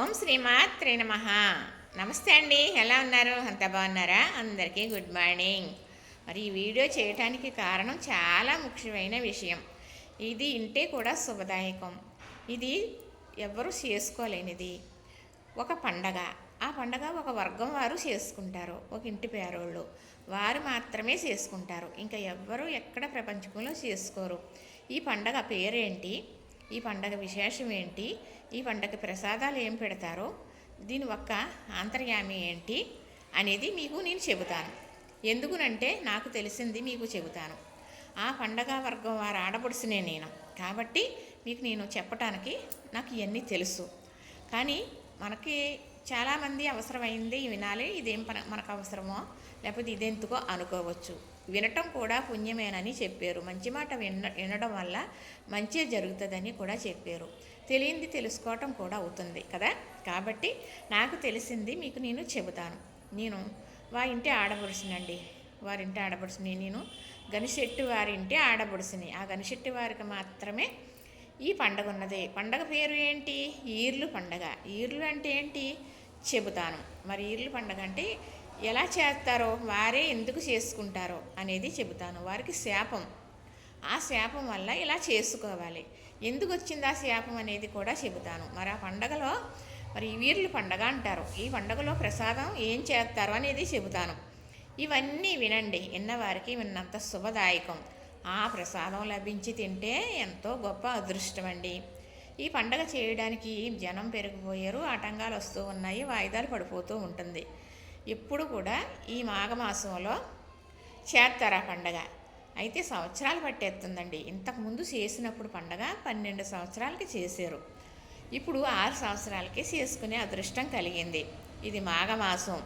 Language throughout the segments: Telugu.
ఓం శ్రీమాత్రే నమ. నమస్తే అండి. ఎలా ఉన్నారు? అంత బాగున్నారా? అందరికీ గుడ్ మార్నింగ్. మరి ఈ వీడియో చేయటానికి కారణం చాలా ముఖ్యమైన విషయం. ఇది ఇంటే కూడా శుభదాయకం. ఇది ఎవరు చేసుకోలేనిది. ఒక పండగ. ఆ పండగ ఒక వర్గం వారు చేసుకుంటారు. ఒక ఇంటి పేరోళ్ళు. వారు మాత్రమే చేసుకుంటారు. ఇంకా ఎవ్వరూ ఎక్కడ ప్రపంచంలో చేసుకోరు. ఈ పండగ పేరేంటి? ఈ పండగ విశేషం ఏంటి? ఈ పండగ ప్రసాదాలు ఏం పెడతారో? దీని ఒక్క ఆంతర్యామి ఏంటి? అనేది మీకు నేను చెబుతాను. ఎందుకునంటే నాకు తెలిసింది మీకు చెబుతాను. ఆ పండగ వర్గం వారు ఆడపడుచునే నేను. కాబట్టి మీకు నేను చెప్పటానికి నాకు ఇవన్నీ తెలుసు. కానీ మనకి చాలామంది అవసరమైంది వినాలి ఇదేం మనకు అవసరమో లేకపోతే ఇదెందుకో అనుకోవచ్చు. వినటం కూడా పుణ్యమేనని చెప్పారు. మంచి మాట విన వినడం వల్ల మంచి జరుగుతుందని కూడా చెప్పారు. తెలియంది తెలుసుకోవటం కూడా అవుతుంది కదా? కాబట్టి నాకు తెలిసింది మీకు నేను చెబుతాను. నేను వా ఇంటి ఆడపడుచునండి. వారింటి ఆడపడుచుని నేను గనిశెట్టి వారింటి ఆడపడుచుని. ఆ గనిశెట్టి వారికి మాత్రమే ఈ పండగ ఉన్నది. పండగ పేరు ఏంటి? ఈర్లు పండగ. ఈర్లు అంటే ఏంటి? చెబుతాను. మరి ఈర్లు పండగ అంటే ఎలా చేస్తారో వారే ఎందుకు చేసుకుంటారో అనేది చెబుతాను. వారికి శాపం. ఆ శాపం వల్ల ఇలా చేసుకోవాలి. ఎందుకు వచ్చింది ఆ శాపం అనేది కూడా చెబుతాను. మరి ఆ పండగలో మరి వీర్లు పండగ అంటారు. ఈ పండగలో ప్రసాదం ఏం చేస్తారు అనేది చెబుతాను. ఇవన్నీ వినండి. విన్నవారికి విన్నంత శుభదాయకం. ఆ ప్రసాదం లభించి తింటే ఎంతో గొప్ప అదృష్టం అండి. ఈ పండగ చేయడానికి జనం పెరిగిపోయారు. ఆటంకాలు వస్తూ ఉన్నాయి. వాయిదాలు పడిపోతూ ఉంటుంది. ఎప్పుడు కూడా ఈ మాఘమాసంలో చేస్తారు ఆ పండగ? అయితే సంవత్సరాలు పట్టేస్తుందండి. ఇంతకుముందు చేసినప్పుడు పండగ పన్నెండు సంవత్సరాలకి చేశారు. ఇప్పుడు ఆరు సంవత్సరాలకి చేసుకునే అదృష్టం కలిగింది. ఇది మాఘమాసం.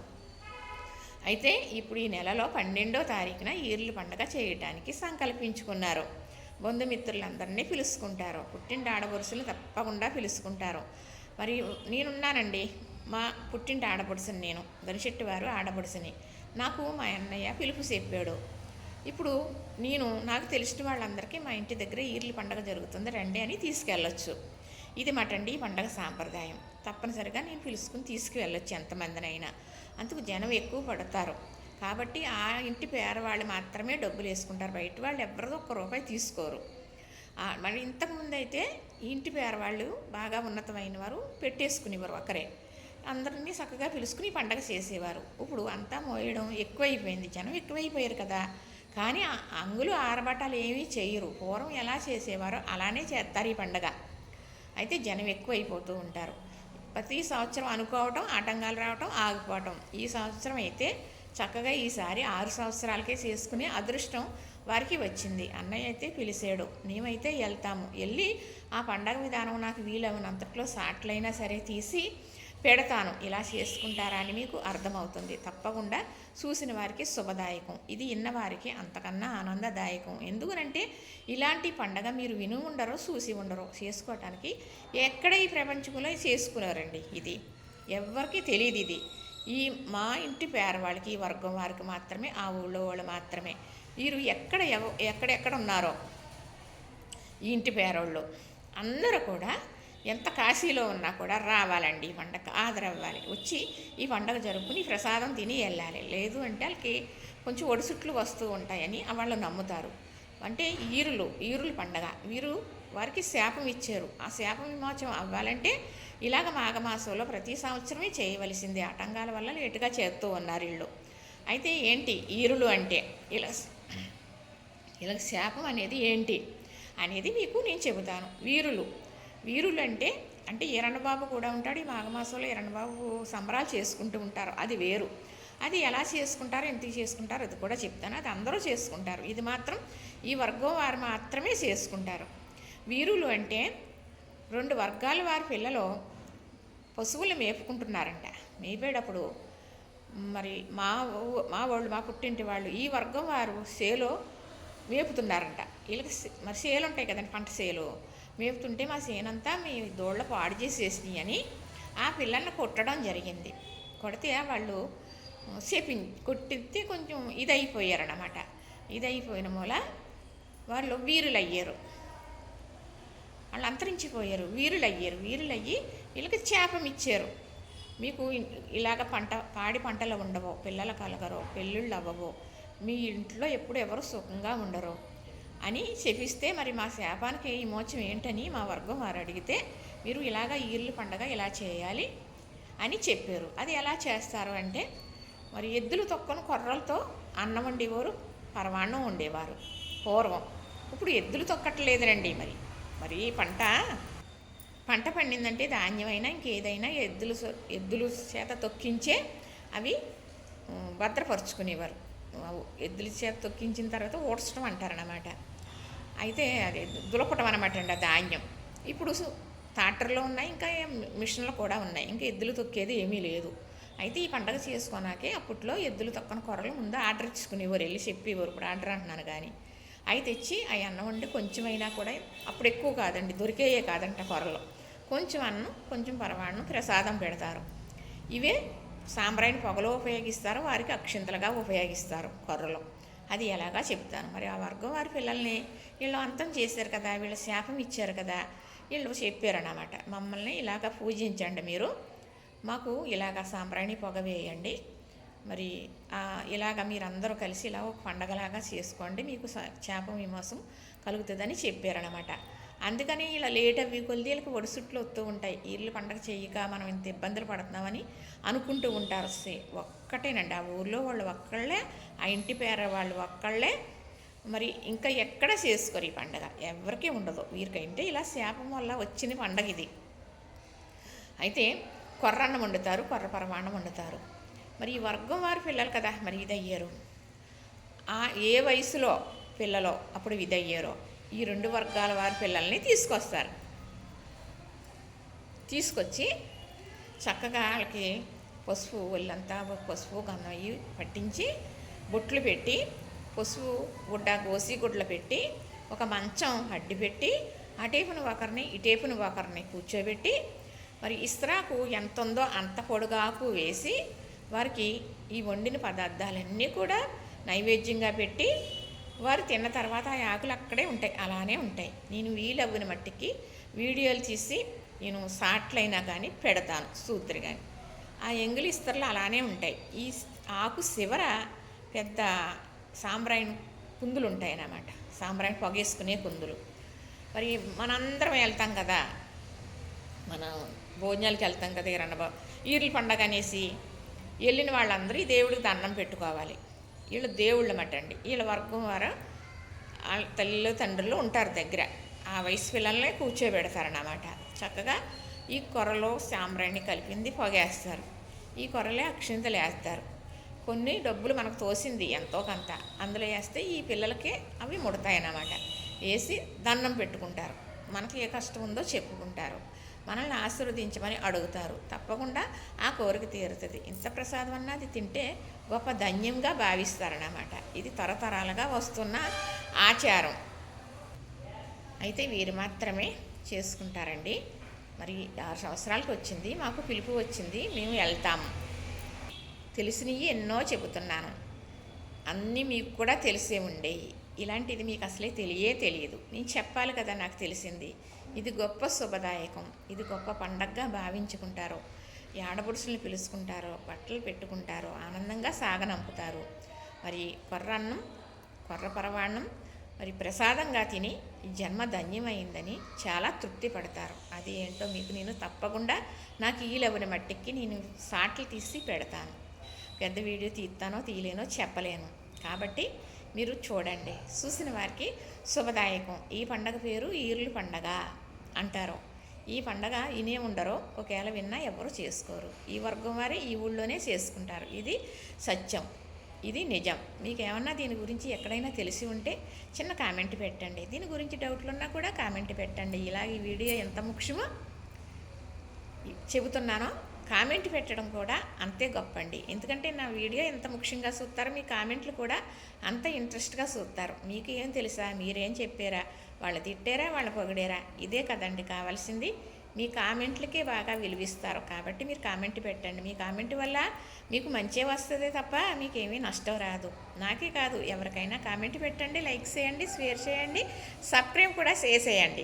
అయితే ఇప్పుడు ఈ నెలలో పన్నెండో తారీఖున ఈర్లు పండగ చేయటానికి సంకల్పించుకున్నారు. బంధుమిత్రులందరినీ పిలుచుకుంటారు. పుట్టింటి ఆడపడుచులు తప్పకుండా పిలుచుకుంటారు. మరి నేనున్నానండి. మా పుట్టింటి ఆడపడుచుని నేను గనిశెట్టి వారు ఆడపడుచుని. నాకు మా అన్నయ్య పిలుపు చెప్పాడు. ఇప్పుడు నేను నాకు తెలిసిన వాళ్ళందరికీ మా ఇంటి దగ్గర ఈర్లు పండగ జరుగుతుంది రండి అని తీసుకెళ్ళొచ్చు. ఇది మటండి ఈ పండగ సాంప్రదాయం. తప్పనిసరిగా నేను పిలుచుకుని తీసుకువెళ్ళొచ్చు ఎంతమందినైనా. అందుకు జనం ఎక్కువ పడతారు. కాబట్టి ఆ ఇంటి పేరవాళ్ళు మాత్రమే డబ్బులు వేసుకుంటారు. బయట వాళ్ళు ఎవరిదో ఒక్క రూపాయి తీసుకోరు. మరి ఇంతకుముందు అయితే ఇంటి పేరవాళ్ళు బాగా ఉన్నతమైన వారు పెట్టేసుకునేవారు ఒకరే. అందరినీ చక్కగా పిలుచుకుని పండగ చేసేవారు. ఇప్పుడు అంతా మోయడం ఎక్కువైపోయింది. జనం ఎక్కువైపోయారు కదా. కానీ అంగులు ఆరబట్టాలు ఏమీ చేయరు. పూర్వం ఎలా చేసేవారో అలానే చేస్తారు ఈ పండగ. అయితే జనం ఎక్కువైపోతూ ఉంటారు. ప్రతి సంవత్సరం అనుకోవటం ఆటంకాలు రావటం ఆగిపోవటం. ఈ సంవత్సరం అయితే చక్కగా ఈసారి ఆరు సంవత్సరాలకే చేసుకునే అదృష్టం వారికి వచ్చింది. అన్నయ్య అయితే పిలిచాడు మేమైతే వెళ్తాము. వెళ్ళి ఆ పండగ విధానం నాకు వీలైనంతట్లో సాట్లైనా సరే తీసి పెడతాను. ఇలా చేసుకుంటారా అని మీకు అర్థమవుతుంది. తప్పకుండా చూసిన వారికి శుభదాయకం. ఇది ఇన్నవారికి అంతకన్నా ఆనందదాయకం. ఎందుకనంటే ఇలాంటి పండగ మీరు విని ఉండరో చూసి ఉండరో చేసుకోవటానికి ఎక్కడ ఈ ప్రపంచంలో చేసుకున్నారండి ఇది? ఎవరికి తెలియదు ఇది. ఈ మా ఇంటి పేరవాళ్ళకి ఈ వర్గం వారికి మాత్రమే ఆ ఊళ్ళో వాళ్ళు మాత్రమే. వీరు ఎక్కడ ఎవ ఎక్కడెక్కడ ఉన్నారో? ఈ ఇంటి పేరోళ్ళు. అందరూ కూడా ఎంత కాశీలో ఉన్నా కూడా రావాలండి ఈ పండగ ఆదరవ్వాలి. వచ్చి ఈ పండగ జరుపుకుని ప్రసాదం తిని వెళ్ళాలి. లేదు అంటే వాళ్ళకి కొంచెం ఒడిసుట్లు వస్తూ ఉంటాయని వాళ్ళు నమ్ముతారు. అంటే ఈరులు ఈరుల పండగ. వీరు వారికి శాపం ఇచ్చారు. ఆ శాప విమోచం అవ్వాలంటే ఇలాగ మాఘమాసంలో ప్రతి సంవత్సరమే చేయవలసింది. ఆటంకాల వల్ల లేటుగా చేస్తూ ఉన్నారు వీళ్ళు. అయితే ఏంటి ఈరులు అంటే? ఇలా ఇలా శాపం అనేది ఏంటి? అనేది మీకు నేను చెబుతాను. వీరులు వీరులు అంటే అంటే ఈరణబాబు కూడా ఉంటాడు ఈ మాఘమాసంలో ఈరణబాబు సంబరాలు చేసుకుంటూ ఉంటారు. అది వేరు. అది ఎలా చేసుకుంటారు ఎందుకు చేసుకుంటారో అది కూడా చెప్తాను. అది అందరూ చేసుకుంటారు. ఇది మాత్రం ఈ వర్గం వారు మాత్రమే చేసుకుంటారు. వీరులు అంటే రెండు వర్గాల వారి పిల్లలు పశువులు మేపుకుంటున్నారంట. మేపేటప్పుడు మరి మా మా వాళ్ళు మా పుట్టింటి వాళ్ళు ఈ వర్గం వారు సేలో మేపుతున్నారంట. వీళ్ళకి మరి సేలు ఉంటాయి కదండి పంట సేలు. మేపుతుంటే మా సేనంతా మీ దోళ్ళ పాడు చేసేసినాయి అని ఆ పిల్లల్ని కొట్టడం జరిగింది. కొడితే వాళ్ళు సేపి కొట్టితే కొంచెం ఇదైపోయారనమాట ఇదైపోయిన మూల వాళ్ళు వీరులు అయ్యారు వాళ్ళు అంతరించిపోయారు. వీరులయ్యారు. వీరులయ్యి వీళ్ళకి చేపం ఇచ్చారు. మీకు ఇలాగ పంట పాడి పంటలు ఉండవో పిల్లల కలగరో పెళ్ళిళ్ళు అవ్వవో మీ ఇంట్లో ఎప్పుడు ఎవరు సుఖంగా ఉండరు. అని చెప్పిస్తే మరి మా శాపానికి ఈ మోచం ఏంటని మా వర్గం వారు అడిగితే మీరు ఇలాగ ఈర్లు పండగ ఇలా చేయాలి అని చెప్పారు. అది ఎలా చేస్తారు అంటే మరి ఎద్దులు తొక్కను కొర్రలతో అన్నం వండేవారు పరమాన్నం వండేవారు. పూర్వం ఇప్పుడు ఎద్దులు తొక్కట్లేదురండి మరి. మరి పంట పంట పండిందంటే ధాన్యమైనా ఇంకేదైనా ఎద్దులు ఎద్దులు చేత తొక్కించే అవి భద్రపరుచుకునేవారు. ఎద్దుల చేత తొక్కించిన తర్వాత ఊడ్చడం అంటారనమాట అయితే అది దులపటం అనమాట అండి ఆ ధాన్యం. ఇప్పుడు ట్రాక్టర్లో ఉన్నాయి ఇంకా మిషన్లు కూడా ఉన్నాయి. ఇంకా ఎద్దులు తొక్కేది ఏమీ లేదు. అయితే ఈ పండగ చేసుకోనాకే అప్పట్లో ఎద్దులు తొక్కని కూరలు ముందు ఆర్డర్ ఇచ్చుకునేవారు వెళ్ళి చెప్పేవారు. ఇప్పుడు ఆర్డర్ అంటున్నాను కానీ అవి తెచ్చి అవి అన్నం వండి కొంచెమైనా కూడా అప్పుడు ఎక్కువ కాదండి దొరికేయే కాదంట కొరలు. కొంచెం అన్నం కొంచెం పరమాన్నం ప్రసాదం పెడతారు. ఇవే సాంబ్రాయిని పొగలో ఉపయోగిస్తారు వారికి అక్షింతలుగా ఉపయోగిస్తారు కొర్రలు అది ఎలాగా చెప్తాను. మరి ఆ వర్గం వారి పిల్లల్ని వీళ్ళు అంతం చేశారు కదా వీళ్ళు శాపం ఇచ్చారు కదా వీళ్ళు చెప్పారన్నమాట. మమ్మల్ని ఇలాగ పూజించండి మీరు. మాకు ఇలాగ సాంబ్రాణి పొగ వేయండి. మరి ఇలాగ మీరందరూ కలిసి ఇలా ఒక పండగలాగా చేసుకోండి. మీకు స- చేప విమోసం కలుగుతుందని చెప్పారనమాట అందుకని ఇలా లేట్ అవి కొలిది వీళ్ళకి ఒడిసుట్లు వస్తూ ఉంటాయి. వీళ్ళు పండగ చేయక మనం ఇంత ఇబ్బందులు పడుతున్నామని అనుకుంటూ ఉంటారు. సే ఒక్కటేనండి. ఆ ఊర్లో వాళ్ళు ఒక్కళ్ళే ఆ ఇంటి పేర వాళ్ళు ఒక్కళ్ళే. మరి ఇంకా ఎక్కడ చేసుకోరు ఈ పండగ? ఎవరికీ ఉండదు. వీరికంటే ఇలా శాపం వల్ల వచ్చిన పండగ ఇది. అయితే కొర్రన్నం వండుతారు కొర్ర పరమాన్నం వండుతారు. మరి ఈ వర్గం వారు పిల్లలు కదా మరి ఇది అయ్యారు ఏ వయసులో పిల్లలో అప్పుడు ఇది అయ్యారో ఈ రెండు వర్గాల వారి పిల్లల్ని తీసుకొస్తారు. తీసుకొచ్చి చక్కగా వాళ్ళకి పసుపు ఒళ్ళంతా పసుపు గంధం అయ్యి పట్టించి బొట్లు పెట్టి పసుపు గుడ్డ గోసి గుడ్లు పెట్టి ఒక మంచం అడ్డు పెట్టి అటేపును ఒకరిని ఇటేపున ఒకరిని కూర్చోబెట్టి మరి ఇస్త్రాకు ఎంత ఉందో అంత పొడుగాకు వేసి వారికి ఈ వండిన పదార్థాలన్నీ కూడా నైవేద్యంగా పెట్టి వారు తిన్న తర్వాత ఆ ఆకులు అక్కడే ఉంటాయి అలానే ఉంటాయి. నేను వీలవ్వని మట్టికి వీడియోలు తీసి నేను సాట్లైనా కానీ పెడతాను సూత్రి కానీ ఆ ఎంగిలి ఇస్తర్లు అలానే ఉంటాయి. ఈ ఆకు శివర పెద్ద సాంబ్రాయిన్ కుందులు ఉంటాయి అన్నమాట సాంబ్రాయిన్ పొగేసుకునే కుందులు మరి మనందరం వెళ్తాం కదా. మనం భోజనాలకి వెళ్తాం కదా ఈ రణబా ఈర్ల పండగ అనేసి వెళ్ళిన వాళ్ళందరూ ఈ దేవుడికి దండం పెట్టుకోవాలి. వీళ్ళు దేవుళ్ళు అండి వీళ్ళ వర్గం వారు వాళ్ళ తల్లిలో తండ్రులు ఉంటారు దగ్గర. ఆ వయసు పిల్లల్ని కూర్చోబెడతారన్నమాట. చక్కగా ఈ కొరలో సాంబ్రాణి కలిపింది పొగేస్తారు. ఈ కొరలే అక్షింతలు వేస్తారు. కొన్ని డబ్బులు మనకు తోసింది ఎంతో కొంత. అందులో వేస్తే ఈ పిల్లలకి అవి ముడతాయన్నమాట. వేసి దండం పెట్టుకుంటారు. మనకి ఏ కష్టం ఉందో చెప్పుకుంటారు. మనల్ని ఆశీర్వదించమని అడుగుతారు. తప్పకుండా ఆ కోరిక తీరుతుంది. ఇంత ప్రసాదం అన్నది తింటే గొప్ప ధన్యంగా భావిస్తారన్నమాట. ఇది తరతరాలుగా వస్తున్న ఆచారం. అయితే వీరు మాత్రమే చేసుకుంటారండి. మరి ఆరు సంవత్సరాలకు వచ్చింది మాకు పిలుపు వచ్చింది మేము వెళ్తాము తెలిసినవి ఎన్నో చెబుతున్నాను. అన్నీ మీకు కూడా తెలిసే ఉండేవి ఇలాంటిది మీకు అసలే తెలియే తెలియదు. నేను చెప్పాలి కదా నాకు తెలిసింది. ఇది గొప్ప శుభదాయకం. ఇది గొప్ప పండగగా భావించుకుంటారు ఈ పిలుచుకుంటారో పిలుచుకుంటారు బట్టలు పెట్టుకుంటారు ఆనందంగా సాగనంపుతారు. మరి కొర్రన్నం కొర్ర పరవాన్నం మరి ప్రసాదంగా తిని జన్మ ధన్యమైందని చాలా తృప్తి పడతారు. అది ఏంటో మీకు నేను తప్పకుండా నాకు ఈ మట్టికి నేను సాట్లు తీసి పెడతాను. పెద్ద వీడియో తీస్తానో తీయలేనో చెప్పలేను. కాబట్టి మీరు చూడండి. చూసిన వారికి శుభదాయకం. ఈ పండగ పేరు ఈర్లు పండగ అంటారు. ఈ పండగ ఇనే ఉండరో ఒకవేళ విన్నా ఎవరు చేసుకోరు. ఈ వర్గం వారే ఈ ఊళ్ళోనే చేసుకుంటారు. ఇది సత్యం. ఇది నిజం. మీకు ఏమన్నా దీని గురించి ఎక్కడైనా తెలిసి ఉంటే చిన్న కామెంట్ పెట్టండి. దీని గురించి డౌట్లు ఉన్నా కూడా కామెంట్ పెట్టండి. ఇలాగ ఈ వీడియో ఎంత ముఖ్యమో చెబుతున్నానో. కామెంట్ పెట్టడం కూడా అంతే గొప్ప అండి ఎందుకంటే నా వీడియో ఎంత ముఖ్యంగా చూస్తారు మీ కామెంట్లు కూడా అంత ఇంట్రెస్ట్గా చూస్తారు. మీకు ఏం తెలుసా? మీరేం చెప్పారా? వాళ్ళు తిట్టారా? వాళ్ళు పొగిడారా? ఇదే కదండి కావాల్సింది. మీ కామెంట్లకే బాగా విలువిస్తారు. కాబట్టి మీరు కామెంట్ పెట్టండి. మీ కామెంట్ వల్ల మీకు మంచే వస్తుంది తప్ప మీకేమీ నష్టం రాదు. నాకే కాదు. ఎవరికైనా కామెంట్ పెట్టండి లైక్ చేయండి షేర్ చేయండి సబ్స్క్రైబ్ కూడా చేసేయండి.